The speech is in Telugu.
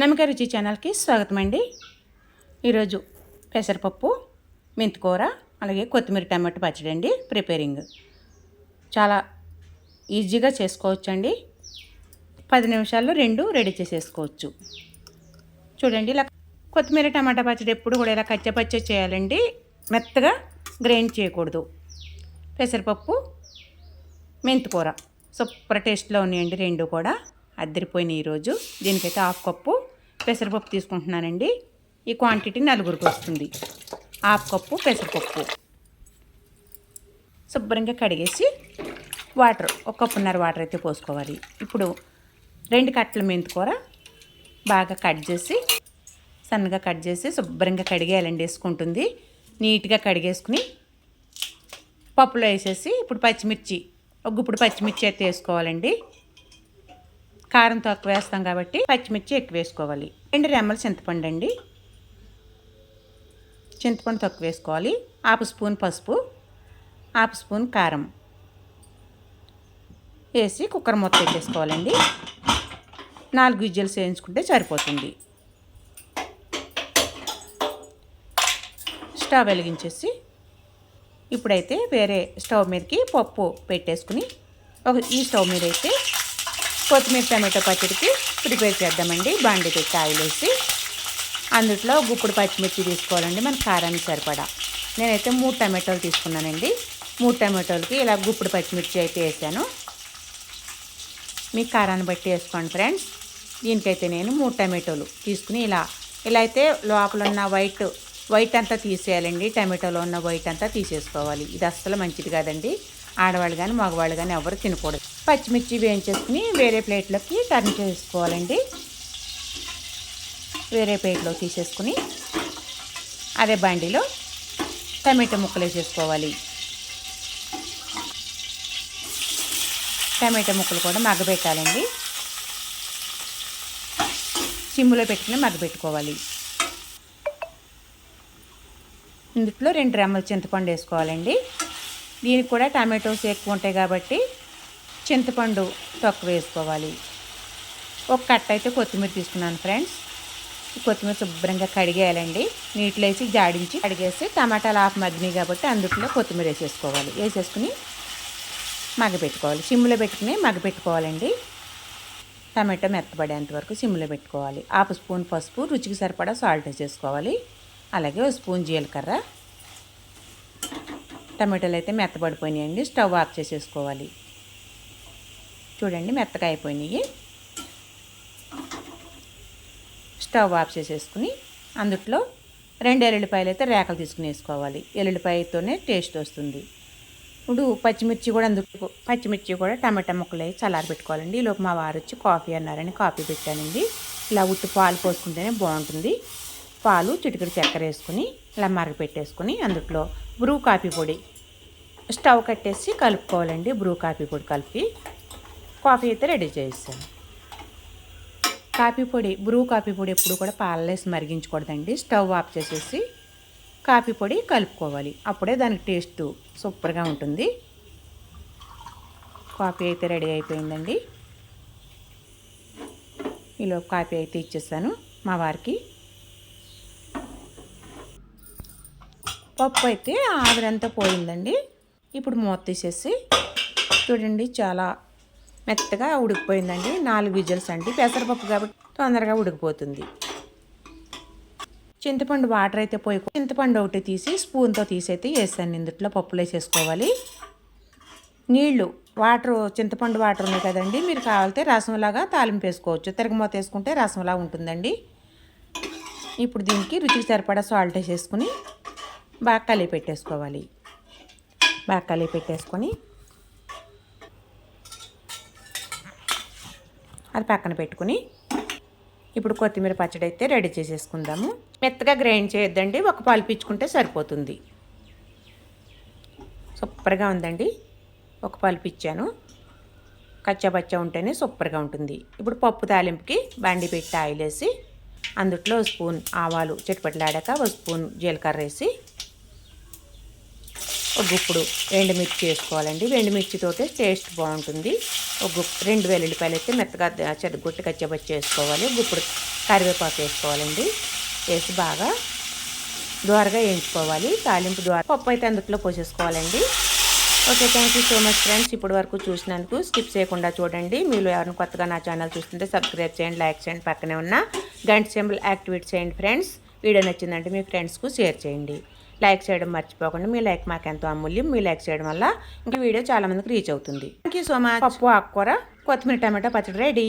నమ్మక రుచి ఛానల్కి స్వాగతం అండి. ఈరోజు పెసరపప్పు మెంతికూర అలాగే కొత్తిమీర టమాటో పచ్చడి అండి ప్రిపేరింగ్. చాలా ఈజీగా చేసుకోవచ్చు అండి పది నిమిషాల్లో రెండు రెడీ చేసేసుకోవచ్చు. చూడండి ఇలా కొత్తిమీర టమాటా పచ్చడి ఎప్పుడు కూడా ఇలా కచ్చపచ్చ చేయాలండి. మెత్తగా గ్రైండ్ చేయకూడదు. పెసరపప్పు మెంతికూర. సూపర్ టేస్ట్లో ఉన్నాయండి రెండు కూడా. అద్దరిపోయినాయి ఈరోజు దీనికైతే హాఫ్ కప్పు పెసరపప్పు తీసుకుంటున్నానండి. ఈ క్వాంటిటీ నలుగురికి వస్తుంది. హాఫ్ కప్పు పెసరపప్పు. శుభ్రంగా కడిగేసి వాటర్ ఒక కప్పున్నర వాటర్ అయితే పోసుకోవాలి. ఇప్పుడు రెండు కట్టల మెంతికూర బాగా కట్ చేసి సన్నగా కట్ చేసి శుభ్రంగా కడిగేయాలండి వేసుకుంటుంది. నీట్గా కడిగేసుకుని పప్పులో వేసేసి ఇప్పుడు పచ్చిమిర్చి ఒక గుప్పుడు పచ్చిమిర్చి అయితే వేసుకోవాలండి. కారం తక్కువ వేస్తాం కాబట్టి పచ్చిమిర్చి ఎక్కువ వేసుకోవాలి. రెండు రెమ్మలు చింతపండు అండి. చింతపండు తక్కువ వేసుకోవాలి. హాఫ్ స్పూన్ పసుపు హాఫ్ స్పూన్ కారం వేసి కుక్కర్ మొత్తం పెట్టేసుకోవాలండి. నాలుగు విజిల్స్ వేయించుకుంటే సరిపోతుంది. స్టవ్ వెలిగించేసి ఇప్పుడైతే వేరే స్టవ్ మీదకి పప్పు పెట్టేసుకుని ఒక ఈ స్టవ్ మీద అయితే కొత్తిమీర టమాటో పచ్చడికి ప్రిపేర్ చేద్దామండి. బండి పెట్టి ఆయిల్ వేసి అందులో గుప్పుడు పచ్చిమిర్చి తీసుకోవాలండి మన కారానికి సరిపడా. నేనైతే మూడు టమాటోలు తీసుకున్నానండి. మూడు టమాటోలకి ఇలా గుప్పుడు పచ్చిమిర్చి అయితే వేసాను. మీ కారాన్ని బట్టి వేసుకోండి ఫ్రెండ్స్. దీనికైతే నేను మూడు టమాటోలు తీసుకుని ఇలా ఇలా అయితే లోపల ఉన్న వైట్ వైట్ అంతా తీసేయాలండి. టమాటోలో ఉన్న వైట్ అంతా తీసేసుకోవాలి. ఇది అస్సలు మంచిది కాదండి. ఆడవాళ్ళు కానీ మగవాళ్ళు కానీ ఎవరు తినకూడదు. పచ్చిమిర్చి వేయించేసుకుని వేరే ప్లేట్లోకి టర్న్ చేసుకోవాలండి. వేరే ప్లేట్లో తీసేసుకుని అదే బండిలో టమాటో ముక్కలు వేసేసుకోవాలి. టమాటో ముక్కలు కూడా మగ్గబెట్టాలండి. సిమ్లో పెట్టుకుని మగ్గబెట్టుకోవాలి. ఇందులో రెండు రెమ్మల చింతపండు వేసుకోవాలండి. దీనికి కూడా టమాటోస్ ఎక్కువ ఉంటాయి కాబట్టి చింతపండు తక్కువ వేసుకోవాలి. ఒక కట్ట అయితే కొత్తిమీర తీసుకున్నాను ఫ్రెండ్స్. కొత్తిమీర శుభ్రంగా కడిగేయాలండి. నీటిలో వేసి జాడించి కడిగేసి టమాటాలు ఆఫ్ మగ్గినాయి కాబట్టి అందుట్లో కొత్తిమీర వేసేసుకోవాలి. వేసేసుకుని మగ్గపెట్టుకోవాలి సిమ్లో పెట్టుకుని మగ్గపెట్టుకోవాలండి టమాటో మెత్తబడేంత వరకు సిమ్లో పెట్టుకోవాలి. హాఫ్ స్పూన్ పసుపు రుచికి సరిపడా సాల్ట్ వేసేసుకోవాలి. అలాగే ఒక స్పూన్ జీలకర్ర. టమాటాలు అయితే మెత్తబడిపోయినాయండి స్టవ్ ఆఫ్ చేసేసుకోవాలి. చూడండి మెత్తగా అయిపోయినాయి స్టవ్ ఆఫ్ చేసేసుకుని అందుట్లో రెండు ఎల్లుల్లిపాయలు అయితే రేకలు తీసుకుని వేసుకోవాలి. ఎల్లుల్లిపాయతోనే టేస్ట్ వస్తుంది. ఇప్పుడు పచ్చిమిర్చి కూడా అందుకు పచ్చిమిర్చి కూడా టమాటా ముక్కలు వేసి చల్లారబెట్టుకోవాలండి ఈలోపు మా వారు వచ్చి కాఫీ అన్నారని కాఫీ పెట్టానండి. ఇలా ఉట్టు పాలు పోసుకుంటేనే బాగుంటుంది. పాలు చిటికెడు చక్కెర వేసుకుని ఇలా మరగ పెట్టేసుకుని అందుట్లో బ్రూ కాఫీ పొడి. స్టవ్ కట్టేసి కలుపుకోవాలండి బ్రూ కాఫీ పొడి కలిపి. కాఫీ అయితే రెడీ చేస్తాను కాఫీ పొడి బ్రూ కాఫీ పొడి ఎప్పుడు కూడా పాలలేసి మరిగించకూడదండి. స్టవ్ ఆఫ్ చేసేసి కాఫీ పొడి కలుపుకోవాలి. అప్పుడే దానికి టేస్ట్ సూపర్గా ఉంటుంది. కాఫీ అయితే రెడీ అయిపోయిందండి. ఈలో కాఫీ అయితే ఇచ్చేసాను మా వారికి. పప్పు అయితే ఆవిరంతా పోయిందండి. ఇప్పుడు మూత తీసేసి చూడండి చాలా మెత్తగా ఉడికిపోయిందండి. నాలుగు విజిల్స్ అండి. పెసరపప్పు కాబట్టి తొందరగా ఉడికిపోతుంది. చింతపండు వాటర్ అయితే పోయి చింతపండు ఒకటి తీసి స్పూన్తో తీసి అయితే వేసాను ఇందుట్లో పప్పులు వేసేసుకోవాలి. నీళ్ళు వాటర్ చింతపండు వాటర్ ఉన్నాయి కదండి. మీరు కావాలితే రసంలాగా తాలింపు వేసుకోవచ్చు. తిరగమూత వేసుకుంటే రసంలా ఉంటుందండి. ఇప్పుడు దీనికి రుచికి సరిపడా సాల్ట్ వేసేసుకుని బాగా కలిపి పెట్టేసుకోవాలి. బాగా కలిపి పెట్టేసుకొని అది పక్కన పెట్టుకుని ఇప్పుడు కొత్తిమీర పచ్చడి అయితే రెడీ చేసేసుకుందాము. మెత్తగా గ్రైండ్ చేయొద్దండి ఒక పలుపించుకుంటే సరిపోతుంది. సూపర్గా ఉందండి. ఒక పాలు పిచ్చాను కచ్చాపచ్చా ఉంటేనే సూపర్గా ఉంటుంది. ఇప్పుడు పప్పు తాలింపుకి బండి పెట్టి ఆయిల్ వేసి అందుట్లో స్పూన్ ఆవాలు చిటపట్లాడాక ఒక స్పూన్ జీలకర్ర వేసి ఒక గుప్పుడు ఎండుమిర్చి వేసుకోవాలండి. ఎండుమిర్చితోటే టేస్ట్ బాగుంటుంది. ఒక గుప్ రెండు వెల్లుల్లిపాయలు అయితే మెత్తగా చెదగొట్టి కచ్చబచ్చి వేసుకోవాలి. గుప్పుడు కరివేపాకు వేసుకోవాలండి. వేసి బాగా ద్వారగా వేయించుకోవాలి. తాలింపు ద్వారా పప్పు అయితే అందుట్లో పోసేసుకోవాలండి. Okay thank you so much friends. ఇప్పటి వరకు చూసినందుకు స్కిప్ చేయకుండా చూడండి. మీరు ఎవరిని కొత్తగా నా ఛానల్ చూస్తుంటే సబ్స్క్రైబ్ చేయండి లైక్ చేయండి పక్కనే ఉన్న గంట సింబల్ యాక్టివేట్ చేయండి ఫ్రెండ్స్. వీడియో నచ్చిందంటే మీ ఫ్రెండ్స్కు షేర్ చేయండి. లైక్ చేయడం మర్చిపోకుండా మీ లైక్ మాకు ఎంతో అమూల్యం మీ లైక్ చేయడం వల్ల ఇంకా వీడియో చాలా మందికి రీచ్ అవుతుంది. థ్యాంక్ యూ సో మచ్ పప్పు ఆకుకూర కొత్తిమీర టమాటా పచ్చడి రెడీ.